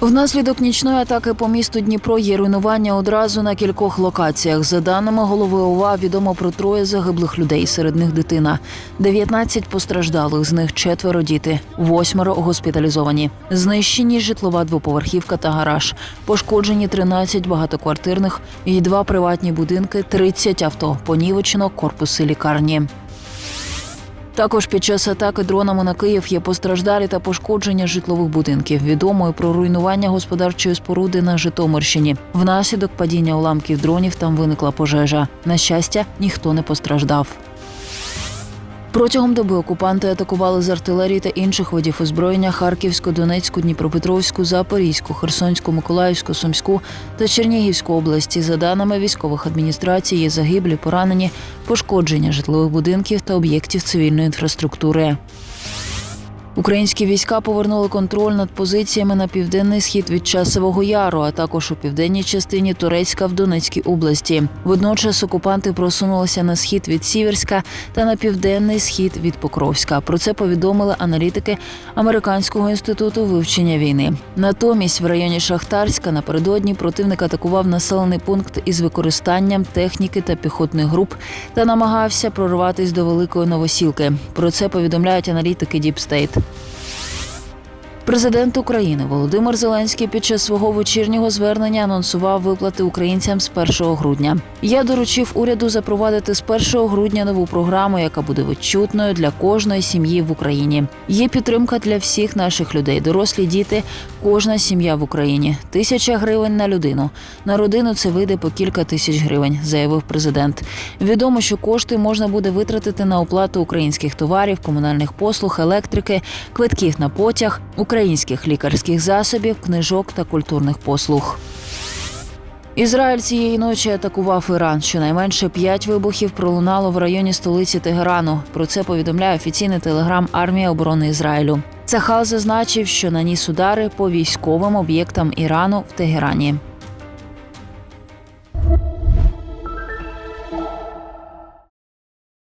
Внаслідок нічної атаки по місту Дніпро є руйнування одразу на кількох локаціях. За даними голови ОВА, відомо про троє загиблих людей, серед них дитина. 19 постраждалих, з них четверо діти, восьмеро госпіталізовані. Знищені житлова двоповерхівка та гараж. Пошкоджені 13 багатоквартирних і два приватні будинки, 30 авто. Понівечено корпуси лікарні. Також під час атаки дронами на Київ є постраждалі та пошкодження житлових будинків. Відомо і про руйнування господарчої споруди на Житомирщині. Внаслідок падіння уламків дронів там виникла пожежа. На щастя, ніхто не постраждав. Протягом доби окупанти атакували з артилерії та інших видів озброєння Харківську, Донецьку, Дніпропетровську, Запорізьку, Херсонську, Миколаївську, Сумську та Чернігівську області. За даними військових адміністрацій, є загиблі, поранені, пошкодження житлових будинків та об'єктів цивільної інфраструктури. Українські війська повернули контроль над позиціями на південний схід від Часового Яру, а також у південній частині Турецька в Донецькій області. Водночас окупанти просунулися на схід від Сіверська та на південний схід від Покровська. Про це повідомили аналітики Американського інституту вивчення війни. Натомість в районі Шахтарська напередодні противник атакував населений пункт із використанням техніки та піхотних груп та намагався прорватися до Великої Новосілки. Про це повідомляють аналітики Діпстейт. Президент України Володимир Зеленський під час свого вечірнього звернення анонсував виплати українцям з 1 грудня. Я доручив уряду запровадити з 1 грудня нову програму, яка буде відчутною для кожної сім'ї в Україні. Є підтримка для всіх наших людей, дорослі діти, кожна сім'я в Україні. Тисяча гривень на людину. На родину це вийде по кілька тисяч гривень, заявив президент. Відомо, що кошти можна буде витратити на оплату українських товарів, комунальних послуг, електрики, квитків на потяг, українських лікарських засобів, книжок та культурних послуг. Ізраїль цієї ночі атакував Іран. Щонайменше п'ять вибухів пролунало в районі столиці Тегерану. Про це повідомляє офіційний телеграм армії оборони Ізраїлю. Цахал зазначив, що наніс удари по військовим об'єктам Ірану в Тегерані.